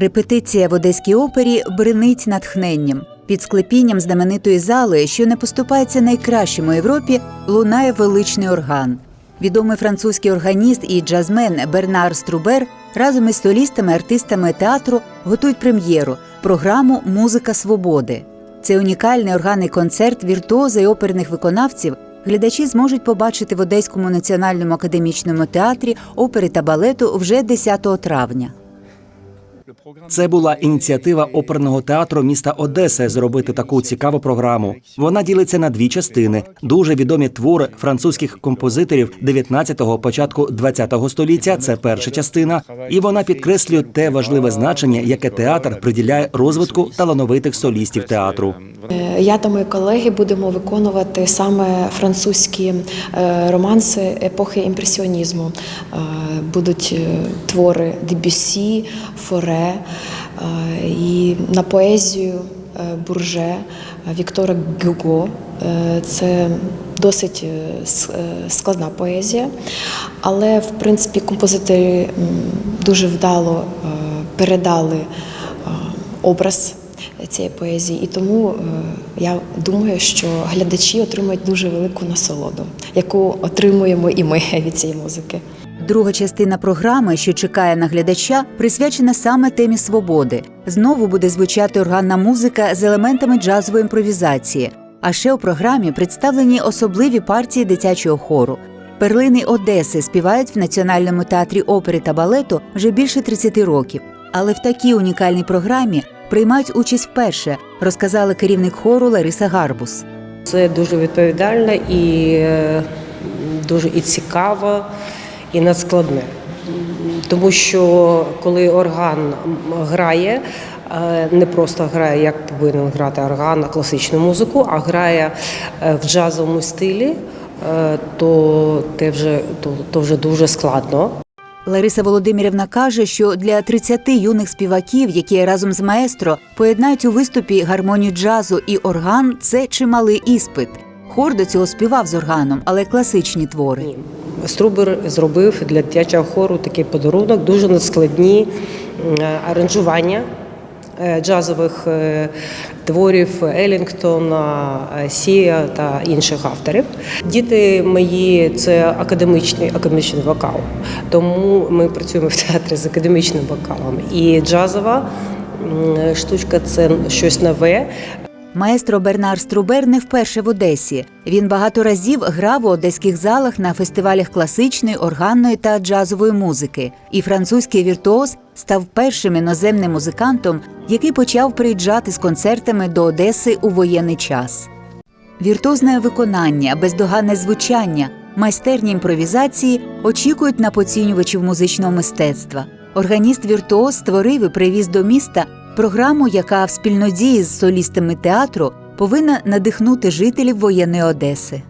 Репетиція в Одеській опері бринить натхненням. Під склепінням знаменитої зали, що не поступається найкращим у Європі, лунає величний орган. Відомий французький органіст і джазмен Бернар Струбер разом із солістами, артистами театру готують прем'єру програму Музика свободи. Цей унікальний органний концерт віртуоза і оперних виконавців глядачі зможуть побачити в Одеському національному академічному театрі опери та балету вже 10 травня. Це була ініціатива оперного театру міста Одеси зробити таку цікаву програму. Вона ділиться на дві частини: дуже відомі твори французьких композиторів 19-го, початку 20-го століття. Це перша частина, і вона підкреслює те важливе значення, яке театр приділяє розвитку талановитих солістів театру. Е, Я та мої колеги будемо виконувати саме французькі е, романси епохи імпресіонізму. Е, Будуть твори Дебюсі, Форе е, і на поезію е, Бурже, е, Віктора Гюго. Це досить складна поезія, але в принципі композитори дуже вдало передали образ цієї поезії. І тому я думаю, що глядачі отримають дуже велику насолоду, яку отримуємо і ми від цієї музики. Друга частина програми, що чекає на глядача, присвячена саме темі свободи. Знову буде звучати органна музика з елементами джазової імпровізації. А ще у програмі представлені особливі партії дитячого хору. Перлини Одеси співають в Національному театрі опери та балету вже більше 30 років. Але в такій унікальній програмі приймають участь вперше, розказала керівник хору Лариса Гарбус. Це дуже відповідально і е, дуже і цікаво, і надскладне. Тому що коли орган грає, е, не просто грає, як повинен грати орган на класичну музику, а грає е, в джазовому стилі, е, то, те вже, то, то вже дуже складно. Лариса Володимирівна каже, що для 30 юних співаків, які разом з маестро поєднають у виступі гармонію джазу і орган, це чималий іспит. Хор до цього співав з органом, але класичні твори. Струбер зробив для дитячого хору такий подарунок, дуже надскладні аранжування е, джазових е, творів Елінгтона, е, Сія та інших авторів. Діти мої це академічний академічний вокал, тому ми працюємо в театрі з академічним вокалом. І джазова штучка це щось нове. Маестро Бернар Струбер не вперше в Одесі. Він багато разів грав у одеських залах на фестивалях класичної, органної та джазової музики. І французький віртуоз став першим іноземним музикантом, який почав приїжджати з концертами до Одеси у воєнний час. Віртуозне виконання, бездоганне звучання, майстерні імпровізації очікують на поцінювачів музичного мистецтва. Органіст віртуоз створив і привіз до міста програму, яка в спільнодії з солістами театру повинна надихнути жителів воєнної Одеси.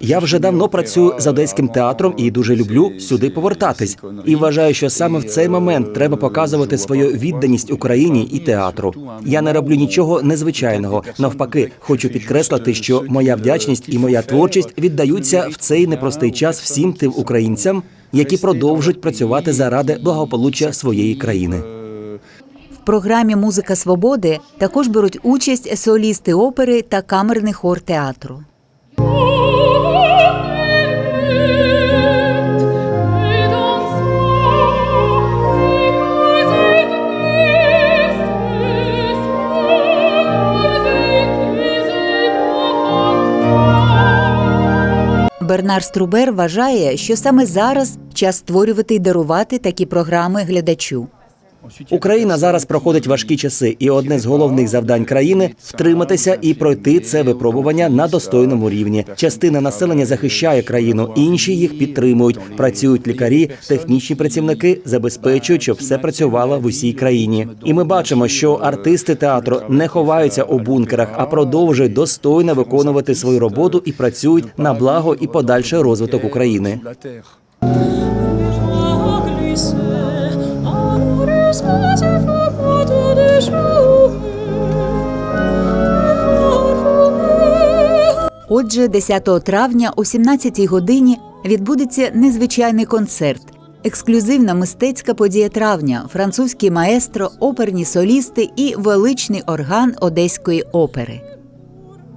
Я вже давно працюю з одеським театром і дуже люблю сюди повертатись. І вважаю, що саме в цей момент треба показувати свою відданість Україні і театру. Я не роблю нічого незвичайного. Навпаки, хочу підкреслити, що моя вдячність і моя творчість віддаються в цей непростий час всім тим українцям, які продовжують працювати заради благополуччя своєї країни. Програмі Музика свободи також беруть участь солісти опери та камерний хор театру. Бернар Струбер вважає, що саме зараз час створювати і дарувати такі програми глядачу. Україна зараз проходить важкі часи, і одне з головних завдань країни втриматися і пройти це випробування на достойному рівні. Частина населення захищає країну, інші їх підтримують. Працюють лікарі, технічні працівники, забезпечують, щоб все працювало в усій країні. І ми бачимо, що артисти театру не ховаються у бункерах, а продовжують достойно виконувати свою роботу і працюють на благо і подальший розвиток України. Отже, 10 травня о 17 годині відбудеться незвичайний концерт. Ексклюзивна мистецька подія травня, французький маестро, оперні солісти і величний орган Одеської опери.